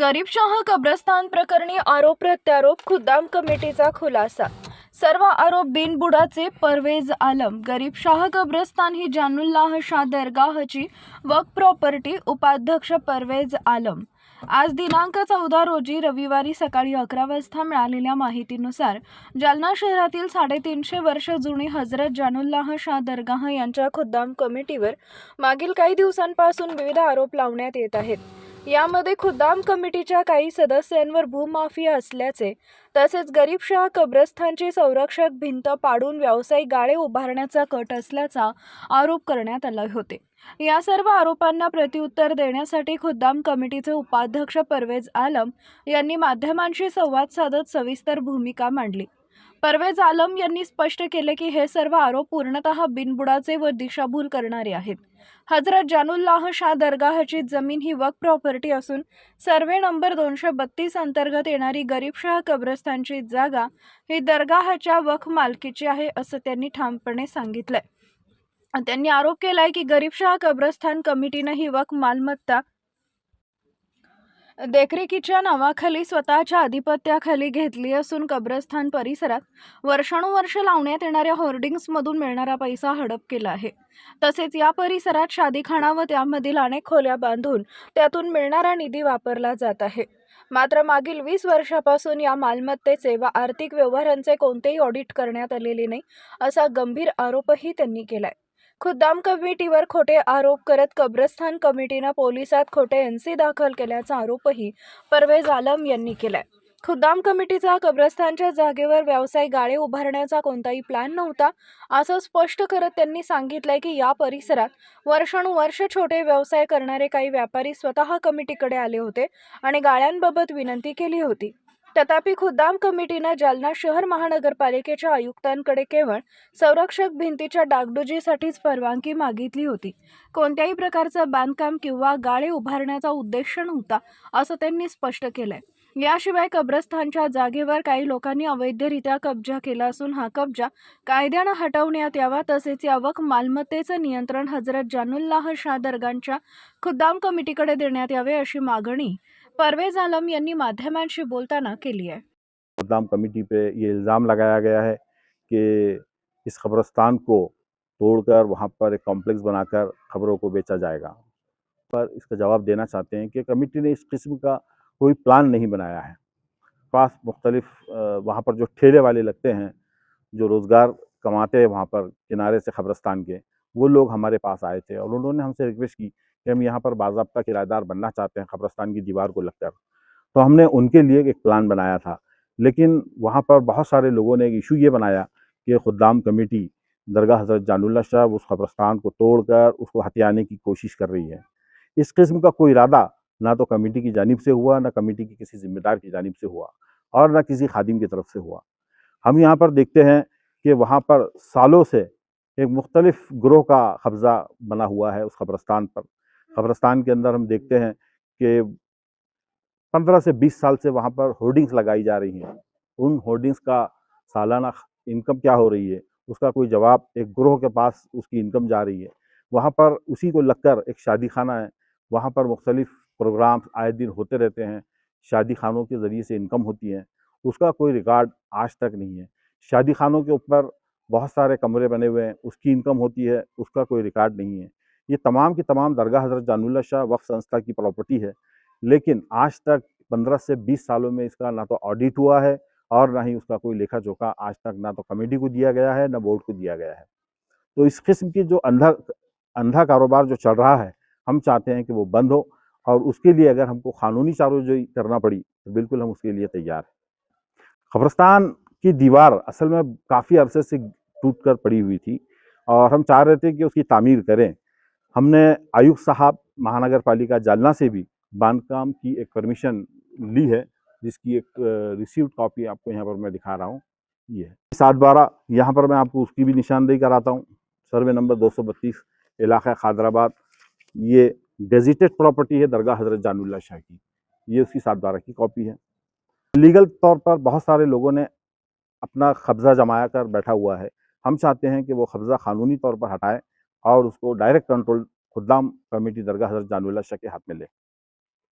गरीबशाह कब्रस्तान प्रकरणी आरोप प्रत्यारोप खुद्दाम कमिटीचा खुलासा. सर्व आरोप बिनबुडाचे परवेज आलम. गरीबशाह कब्रस्तान ही जानुल्लाह शाह दरगाहची वक प्रॉपर्टी उपाध्यक्ष परवेज आलम. आज दिनांक चौदा रोजी रविवारी सकाळी अकरा वाजता मिळालेल्या माहितीनुसार जालना शहरातील साडेतीनशे वर्ष जुनी हजरत जानुल्लाह शाह दरगाह यांच्या खुद्दाम कमिटीवर मागील काही दिवसांपासून विविध आरोप लावण्यात येत आहेत. यामध्ये खुद्दाम कमिटीच्या काही सदस्यांवर भूमाफिया असल्याचे तसेच गरीबशाह कब्रस्थानची संरक्षक भिंत पाडून व्यावसायिक गाळे उभारण्याचा कट असल्याचा आरोप करण्यात आले होते. या सर्व आरोपांना प्रत्युत्तर देण्यासाठी खुद्दाम कमिटीचे उपाध्यक्ष परवेज आलम यांनी माध्यमांशी संवाद साधत सविस्तर भूमिका मांडली. परवेज आलम यांनी स्पष्ट केले की हे सर्व आरोप पूर्णतः बिनबुडाचे व दिशाभूल करणारे आहेत. हजरत जानुल्लाह शाह दर्गाहची जमीन ही वक प्रॉपर्टी असून सर्वे नंबर दोनशे बत्तीस अंतर्गत येणारी गरीबशाह कब्रस्तानची जागा ही दरगाहाच्या वक मालकीची आहे असं त्यांनी ठामपणे सांगितलंय. त्यांनी आरोप केलाय की गरीबशाह कब्रस्थान कमिटीनं ही वक मालमत्ता देखरेखीच्या नावाखाली स्वतःच्या आधिपत्याखाली घेतली असून कब्रस्थान परिसरात वर्षानुवर्ष लावण्यात येणाऱ्या होर्डिंग्समधून मिळणारा पैसा हडप केला आहे. तसेच या परिसरात शादीखाना व त्यामधील अनेक खोल्या बांधून त्यातून मिळणारा निधी वापरला जात आहे. मात्र मागील वीस वर्षापासून या मालमत्तेचे व आर्थिक व्यवहारांचे कोणतेही ऑडिट करण्यात आलेले नाही असा गंभीर आरोपही त्यांनी केलाय. खुद्दाम कमिटीवर खोटे आरोप करत कब्रस्थान कमिटीनं पोलिसात खोटे एन सी दाखल केल्याचा आरोपही परवेज आलम यांनी केलाय. खुद्दाम कमिटीचा कब्रस्थानच्या जागेवर व्यावसायिक गाळे उभारण्याचा कोणताही प्लॅन नव्हता असं स्पष्ट करत त्यांनी सांगितलंय की या परिसरात वर्षानुवर्ष छोटे व्यवसाय करणारे काही व्यापारी स्वतः कमिटीकडे आले होते आणि गाळ्यांबाबत विनंती केली होती. तथापि खुद्दाम कमिटीनं जालना शहर महानगरपालिकेच्या आयुक्तांकडे केवळ संरक्षक भिंतीच्या डागडुजीसाठीच परवानगी मागितली होती. कोणत्याही प्रकारचं बांधकाम किंवा गाळे उभारण्याचा उद्देश नव्हता असं त्यांनी स्पष्ट केलंय. याशिवाय कब्रस्थानच्या जागेवर काही लोकांनी अवैधरित्या कब्जा केला असून हा कब्जा कायद्यानं हटवण्यात यावा तसेच यावक मालमत्तेचं नियंत्रण हजरत जानुल्लाह शाह दर्गांच्या खुद्दाम कमिटीकडे देण्यात यावे अशी मागणी परवेज आलम यांनी माध्यमांशी बोलताना केली आहे. मुद्दाम कमेटी पे ये इल्ज़ाम लगाया गया है कि इस खबरस्तान को तोड़कर वहाँ पर एक कॉम्प्लेक्स बनाकर खबरों को बेचा जाएगा। पर इसका जवाब देना चाहते हैं कि कमेटी ने इस किस्म का कोई प्लान नहीं बनाया है। पास मुख्तलिफ़ वहाँ पर जो ठेले वाले लगते हैं, जो रोज़गार कमाते हैं वहाँ पर किनारे से खबरस्तान के वो लोग हमारे पास आए थे और उन्होंने हमसे रिक्वेस्ट की कि हम यहाँ पर बाजाबता किराएदार बनना चाहते हैं कब्रस्तान की दीवार को लगकर। तो हमने उनके लिए एक प्लान बनाया था, लेकिन वहाँ पर बहुत सारे लोगों ने एक इशू ये बनाया कि खुदाम कमेटी दरगाह हज़रत जानुल्ला शाह उस कब्रस्तान को तोड़कर उसको हथियाने की कोशिश कर रही है। इस किस्म का कोई इरादा ना तो कमेटी की जानब से हुआ, ना कमेटी की किसी जिम्मेदार की जानब से हुआ और ना किसी खादिम की तरफ़ से हुआ। हम यहाँ पर देखते हैं कि वहाँ पर सालों से एक मुख्तलिफ़ ग्रोह का कब्ज़ा बना हुआ है उस कब्रस्तान पर। कब्रस्तान के अंदर हम देखते हैं कि पंद्रह से बीस साल से वहाँ पर होर्डिंग्स लगाई जा रही हैं। उन होर्डिंग्स का सालाना इनकम क्या हो रही है? उसका कोई जवाब एक ग्रोह के पास उसकी इनकम जा रही है। वहाँ पर उसी को लगकर एक शादी खाना है। वहाँ पर मुख्तलिफ़ प्रोग्राम्स आए दिन होते रहते हैं। शादी खानों के ज़रिए से इनकम होती है। उसका कोई रिकॉर्ड आज तक नहीं है। शादी खानों के ऊपर बहुत सारे कमरे बने हुए हैं, उसकी इनकम होती है, उसका कोई रिकॉर्ड नहीं है। ये तमाम की तमाम दरगाह हज़रत जानुल्ला शाह वक्फ संस्था की प्रॉपर्टी है, लेकिन आज तक 15 से 20 सालों में इसका ना तो ऑडिट हुआ है और ना ही उसका कोई लेखा जोखा आज तक ना तो कमेटी को दिया गया है, ना बोर्ड को दिया गया है। तो इस किस्म की जो अंधा अंधा कारोबार जो चल रहा है, हम चाहते हैं कि वो बंद हो और उसके लिए अगर हमको कानूनी चारोजोई करना पड़ी तो बिल्कुल हम उसके लिए तैयार हैं। कब्रस्तान की दीवार असल में काफ़ी अरसे से टूट कर पड़ी हुई थी और हम चाह रहे थे कि उसकी तामीर करें। हमने आयुक्त साहब महानगर पालिका जालना से भी बांधकाम की एक परमिशन ली है, जिसकी एक रिसीव्ड कॉपी आपको यहाँ पर मैं दिखा रहा हूँ। ये है। सात बारह यहाँ पर मैं आपको उसकी भी निशानदेही कराता हूँ। सर्वे नंबर 232 इलाका खादराबाद। ये गेजिटेड प्रॉपर्टी है, दरगाह हज़रत जानुल्ला शाह की। ये उसकी सात बारह की कॉपी है। लीगल तौर पर बहुत सारे लोगों ने अपना कब्ज़ा जमाया कर बैठा हुआ है। हम चाहते हैं कि वो कब्ज़ा कानूनी तौर पर हटाए और उसको डायरेक्ट कंट्रोल खुदाम कमेटी दरगाह हज़रत जानवी शाह के हाथ में ले।